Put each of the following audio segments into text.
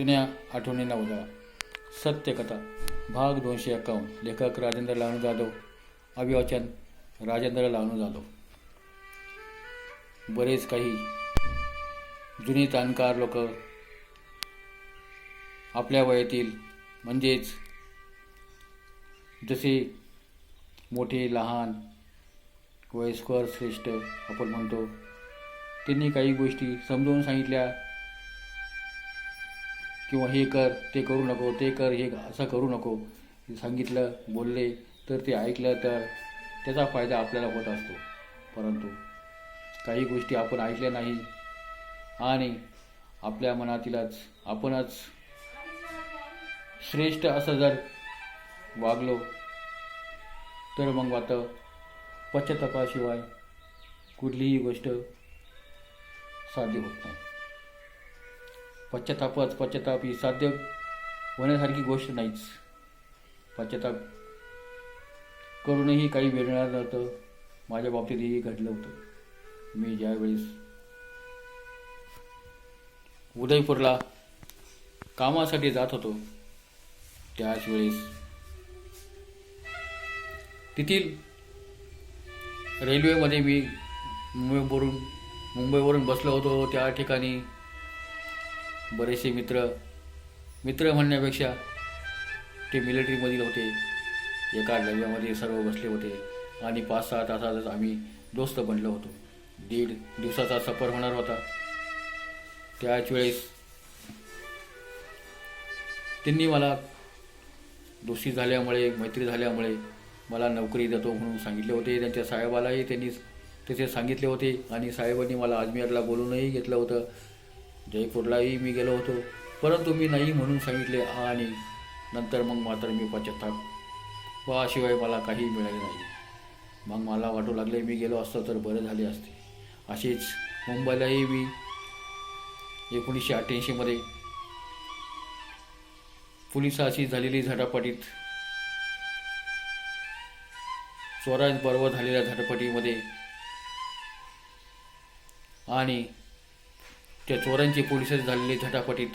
जुन्या आठवणींना उजाळा. सत्यकथा भाग दोनशे एक्कावन्न लेखक राजेंद्र लावणू जाधव. अभिवाचन राजेंद्र लावणू जाधव. बरेच काही जुनी जाणकार लोक आपल्या वयातील म्हणजेच जसे मोठे लहान वयस्कर श्रेष्ठ आपण म्हणतो त्यांनी काही गोष्टी समजावून सांगितल्या किंवा हे कर ते करू नको ते कर हे असं करू नको सांगितलं बोलले तर ते ऐकलं तर त्याचा फायदा आपल्याला होत असतो. परंतु काही गोष्टी आपण ऐकल्या नाही आणि आपल्या मनातीलच आपणच श्रेष्ठ असं जर वागलो तर मग मात्र पश्चातापाशिवाय कुठलीही गोष्ट साध्य होत नाही. पश्चातापच पश्चाताप ही साध्य होण्यासारखी गोष्ट नाहीच. पश्चाताप करूनही काही मिळणार नव्हतं. माझ्या बाबतीतही घडलं होतं. मी ज्यावेळेस उदयपूरला कामासाठी जात होतो त्याच वेळेस तेथील रेल्वेमध्ये मी मुंबईवरून मुंबईवरून बसलो होतो. त्या ठिकाणी बरेचसे मित्र मित्र म्हणण्यापेक्षा ते मिलिटरीमधील होते. एका डब्यामध्ये सर्व बसले होते. आणि पाच सहा तासातच आम्ही दोस्त बनलो होतो. दीड दिवसाचा सफर होणार होता. त्याच वेळेस त्यांनी मला दोषी झाल्यामुळे मैत्री झाल्यामुळे मला नोकरी देतो म्हणून सांगितले होते. त्यांच्या साहेबालाही त्यांनी तसे सांगितले होते. आणि साहेबांनी मला अजमेरला बोलूनही घेतलं होतं. जयपूरलाही मी गेलो होतो. परंतु मी नाही म्हणून सांगितले आणि नंतर मग मात्र मी पश्चाताप वाशिवाय मला काही मिळाले नाही. मग मला वाटू लागले मी गेलो असतो तर बरं झाले असते. असेच मुंबईलाही मी एकोणीसशे अठ्ठ्याऐंशीमध्ये पोलिसाशी झालेली झटापटीत चोरांबरोबर झालेल्या झटापटीमध्ये आणि त्या चोरांची पोलिसात झालेली झटापटीत.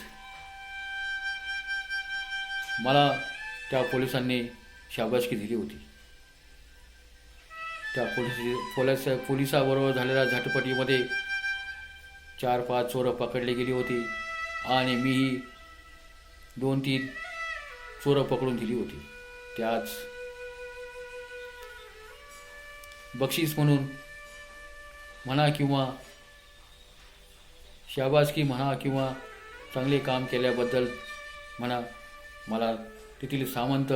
मला त्या पोलिसांनी शाबासकी दिली होती. त्या पोलीस पोलीस पोलिसाबरोबर झालेल्या झटपटीमध्ये चार पाच चोरं पकडली गेली होती आणि मीही दोन तीन चोरं पकडून दिली होती. त्याच बक्षीस म्हणून म्हणा किंवा शाबासकी म्हणा किंवा चांगले काम केल्याबद्दल म्हणा. मला तेथील सामंत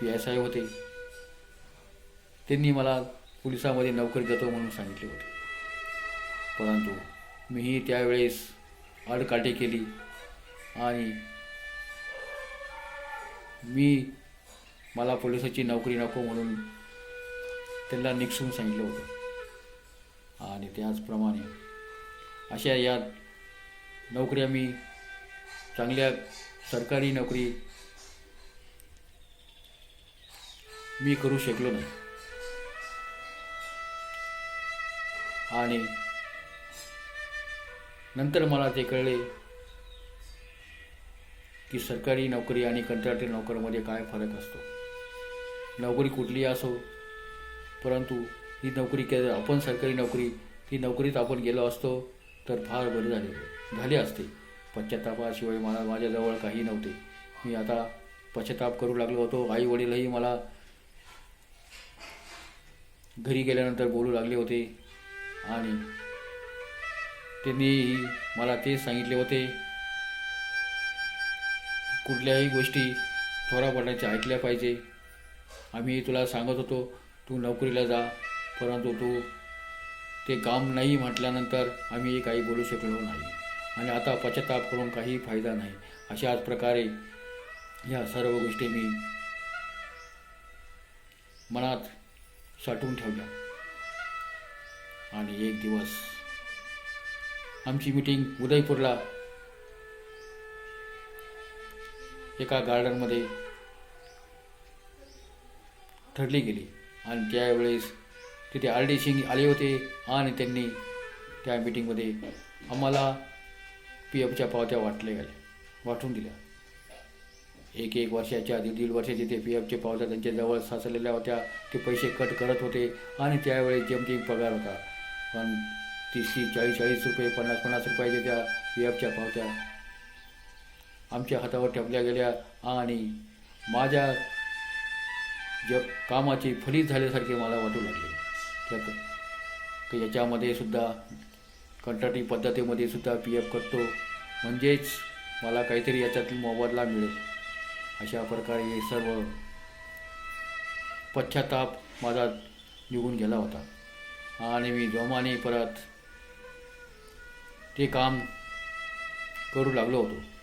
पी एस आय होते. त्यांनी मला पोलिसामध्ये नोकरी देतो म्हणून सांगितले होते. परंतु मीही त्यावेळेस आडकाठी केली आणि मी मला पोलिसाची नोकरी नको म्हणून त्यांना निक्षून सांगितलं होतं. आणि त्याचप्रमाणे अशा या नोकऱ्या मी चांगल्या सरकारी नोकरी मी करू शकलो नाही. आणि नंतर मला ते कळले की सरकारी नोकरी आणि कंत्राटी नोकरीमध्ये काय फरक असतो. नोकरी कुठली असो परंतु ही नोकरी केली आपण सरकारी नोकरी ती नोकरीत आपण गेलो असतो तर फार बरे झाले. झाले असते. पश्चातापाशिवाय मला माझ्याजवळ काही नव्हते. मी आता पश्चाताप करू लागलो होतो. आई वडीलही मला घरी गेल्यानंतर बोलू लागले होते. आणि त्यांनीही मला तेच सांगितले होते. कुठल्याही गोष्टी थोरापणाच्या ऐकल्या पाहिजे. आम्ही तुला सांगत होतो तू नोकरीला जा परंतु तू ते काम नाही म्हटल्यानंतर आम्ही काही बोलू शकलो नाही. आणि आता पश्चाताप करून काही फायदा नाही. अशाच प्रकारे या सर्व गोष्टी मी मनात साठवून ठेवल्या. आणि एक दिवस आमची मीटिंग उदयपूरला एका गार्डनमध्ये ठरली गेली. आणि त्यावेळेस तिथे आर डी सिंग आले होते आणि त्यांनी त्या मीटिंगमध्ये आम्हाला पी एफच्या पावत्या वाटल्या गेल्या वाटून दिल्या. एक एक वर्षाच्या दीड दीड वर्षाचे ते पी एफचे पावत्या त्यांच्याजवळ साचलेल्या होत्या ते पैसे कट करत होते आणि त्यावेळी जेमतेम पगार होता. पण तीस तीस चाळीस चाळीस रुपये पन्नास पन्नास रुपयाच्या त्या पी एफच्या पावत्या आमच्या हातावर ठेपल्या गेल्या आणि माझ्या ज कामाची फलित झाल्यासारखे मला वाटू लागले. तर याच्यामध्ये सुद्धा कंत्राटी पद्धतीमध्ये सुद्धा पी एफ करतो. म्हणजेच मला काहीतरी याच्यातील मोबदला मिळेल. अशा प्रकारे हे सर्व पश्चाताप माझा निघून गेला होता. आणि मी जोमाने परत ते काम करू लागलो होतो.